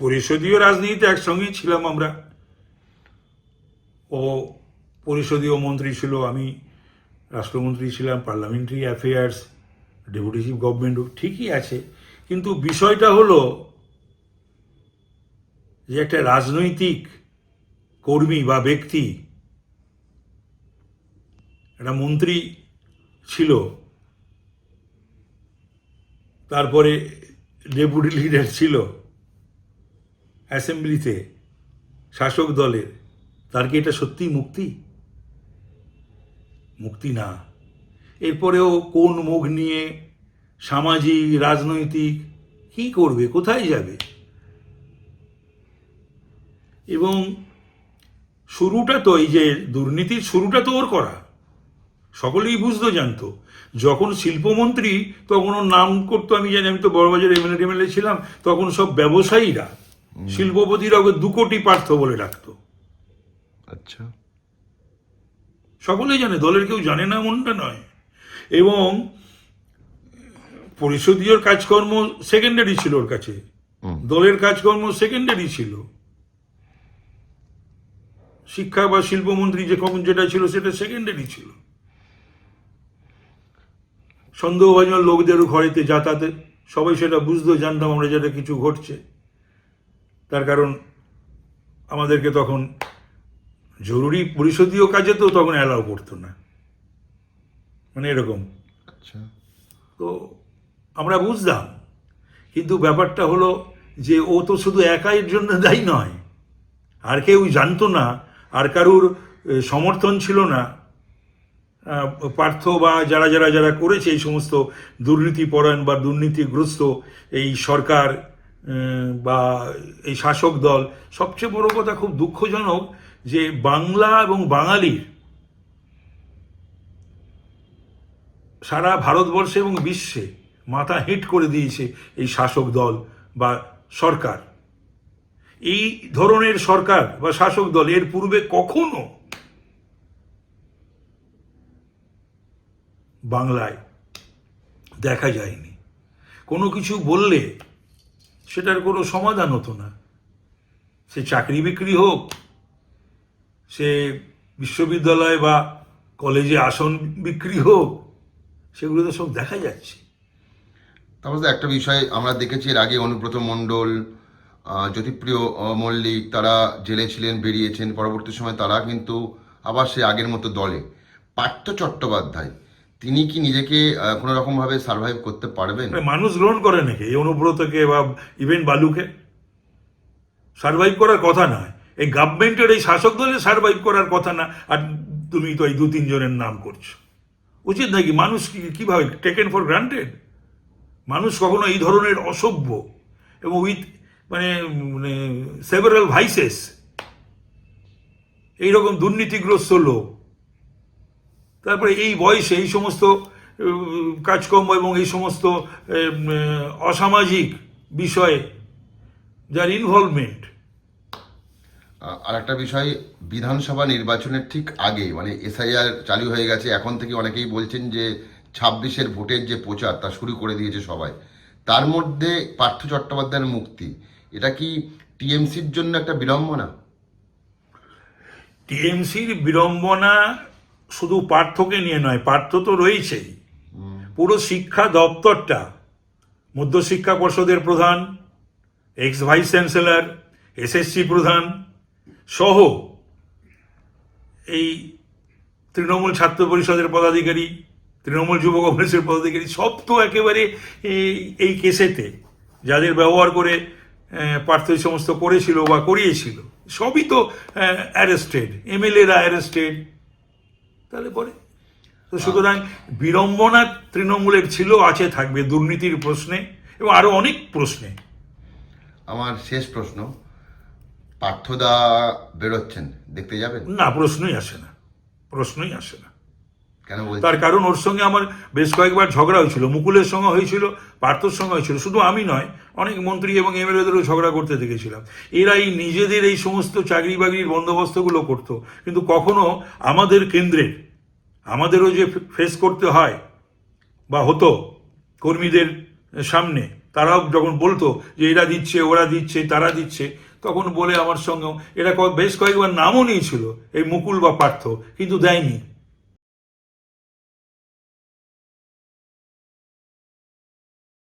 পরিষদীয় রাজনীতিতে একসঙ্গেই ছিলাম আমরা। ও পরিষদীয় মন্ত্রী ছিল আমি, রাষ্ট্রমন্ত্রী ছিলাম, পার্লামেন্টারি অ্যাফেয়ার্স, ডেপুটি চিফ গভর্নমেন্টও ঠিকই আছে। কিন্তু বিষয়টা হলো যে একটা রাজনৈতিক কর্মী বা ব্যক্তি, একটা মন্ত্রী ছিল, তারপরে ডেপুটি লিডার ছিল অ্যাসেম্বলিতে শাসক দলের, তার কি এটা সত্যি মুক্তি? মুক্তি না। এরপরেও কোন মুখ নিয়ে সামাজিক, রাজনৈতিক, কি করবে, কোথায় যাবে? এবং শুরুটা তো এই যে দুর্নীতির শুরুটা তো ওর করা। সকলেই বুঝতো, জানতো। যখন শিল্পমন্ত্রী, তখন ওর নাম করতো, আমি জানি, আমি তো বড়বাজার এমএলএ টেমএলএ ছিলাম, তখন সব ব্যবসায়ীরা শিল্পপতিরা ওকে দু কোটি পার্থ বলে ডাকতো। আচ্ছা। সকলেই জানে দলের কেউ জানে না এমনটা নয়। এবং পরিষদীয় কাজকর্ম সেকেন্ডারি ছিল ওর কাছে। দলের কাজকর্ম সেকেন্ডারি ছিল। শিক্ষা বা শিল্পমন্ত্রী যে কখন যেটা ছিল সেটা সেকেন্ডারি ছিল। সন্দেহভাজন লোকদের ঘরেতে যাতায়াতে সবাই সেটা বুঝতো জানতাম আমরা যেটা কিছু ঘটছে। তার কারণ আমাদেরকে তখন জরুরি পরিষদীয় কাজে তো তখন অ্যালাউ করতো না। মানে এরকম। আচ্ছা। তো আমরা বুঝতাম কিন্তু ব্যাপারটা হলো যে ও তো শুধু একাইয়ের জন্য দায়ী নয়। আর কেউ জানতো না আর কারুর সমর্থন ছিল না। পার্থ বা যারা যারা যারা করেছে এই সমস্ত দুর্নীতিপরায়ণ বা দুর্নীতিগ্রস্ত এই সরকার বা এই শাসক দল, সবচেয়ে বড় কথা খুব দুঃখজনক যে বাংলা এবং বাঙালির সারা ভারতবর্ষে এবং বিশ্বে মাথা হেঁট করে দিয়েছে এই শাসক দল বা সরকার। এই ধরনের সরকার বা শাসক দল এর পূর্বে কখনো বাংলায় দেখা যায়নি। কোনো কিছু বললে সেটার কোনো সমাধান হতো না। সে চাকরি বিক্রি হোক, সে বিশ্ববিদ্যালয় বা কলেজে আসন বিক্রি হোক, সেগুলো তো সব দেখা যাচ্ছে। তারপর একটা বিষয় আমরা দেখেছি এর আগে অনুব্রত মণ্ডল জ্যোতিপ্রিয় মল্লিক, তারা জেলে ছিলেন, বেরিয়েছেন। পরবর্তী সময় তারা কিন্তু আবার সে আগের মতো দলে। পার্থ চট্টোপাধ্যায় তিনি কি নিজেকে কোনো রকমভাবে সার্ভাইভ করতে পারবেন? মানুষ গ্রহণ করে নাকি? এই অনুব্রতকে বা ইভেন বালুকে? সার্ভাইভ করার কথা নয় এই গভর্নমেন্টের এই শাসক দলের সার্ভাইভ করার কথা না। আর তুমি তো এই দু তিনজনের নাম করছ। উচিত নাকি মানুষ কি- কীভাবে টেকেন ফর গ্রান্টেড মানুষ কখনো এই ধরনের অসভ্য এবং উইথ মানে মানে সেভারাল ভাইসেস এইরকম দুর্নীতিগ্রস্ত লোক তারপরে এই বয়সে এই সমস্ত কাজকর্ম এবং এই সমস্ত অসামাজিক বিষয়ে যার ইনভলভমেন্ট আর একটা বিষয় বিধানসভা নির্বাচনের ঠিক আগে মানে এসআইআর চালু হয়ে গেছে এখন থেকে অনেকেই বলছেন যে ছাব্বিশের ভোটের যে প্রচার তা শুরু করে দিয়েছে সবাই। তার মধ্যে পার্থ চট্টোপাধ্যায়ের মুক্তি এটা কি টিএমসির জন্য একটা বিড়ম্বনা? টিএমসির বিড়ম্বনা শুধু পার্থকে নিয়ে নয় পার্থ তো রয়েছেই। পুরো শিক্ষা দপ্তরটা মধ্যশিক্ষা পর্ষদের প্রধান এক্স ভাইস চ্যান্সেলর এসএসসি প্রধান সহ এই তৃণমূল ছাত্র পরিষদের পদাধিকারী, তৃণমূল যুব কংগ্রেসের পদাধিকারী, সব তো একেবারে এই- কেসেতে, যাদের ব্যবহার করে পার্থ সমস্ত করেছিল বা করিয়েছিল, সবই তো অ্যারেস্টেড এমএলএরা অ্যারেস্টেড তাহলে পরে। তো সুতরাং বিড়ম্বনা তৃণমূলের ছিল আছে থাকবে দুর্নীতির প্রশ্নে এবং আরও অনেক প্রশ্নে। আমার শেষ প্রশ্ন পার্থদা বেরোচ্ছেন দেখতে যাবেন? না প্রশ্নই আসে না। প্রশ্নই আসে না। তার কারণ ওর সঙ্গে আমার বেশ কয়েকবার ঝগড়া হয়েছিল, মুকুলের সঙ্গে হয়েছিল, পার্থর সঙ্গে হয়েছিল, শুধু আমি নয়, অনেক মন্ত্রী এবং এমএলএদেরও ঝগড়া করতে দেখেছিলাম। এরা এই নিজেদের এই সমস্ত চাকরি বাকরির বন্দোবস্তগুলো করতো, কিন্তু কখনো আমাদের কেন্দ্রের আমাদেরও যে ফেস করতে হয়, বা হতো কর্মীদের সামনে, তারাও যখন বলতো যে এরা দিচ্ছে, ওরা দিচ্ছে, তারা দিচ্ছে, তখন বলে আমার সঙ্গেও, এরা বেশ কয়েকবার নামও নিয়েছিল, এই মুকুল বা পার্থ, কিন্তু দেয়নি।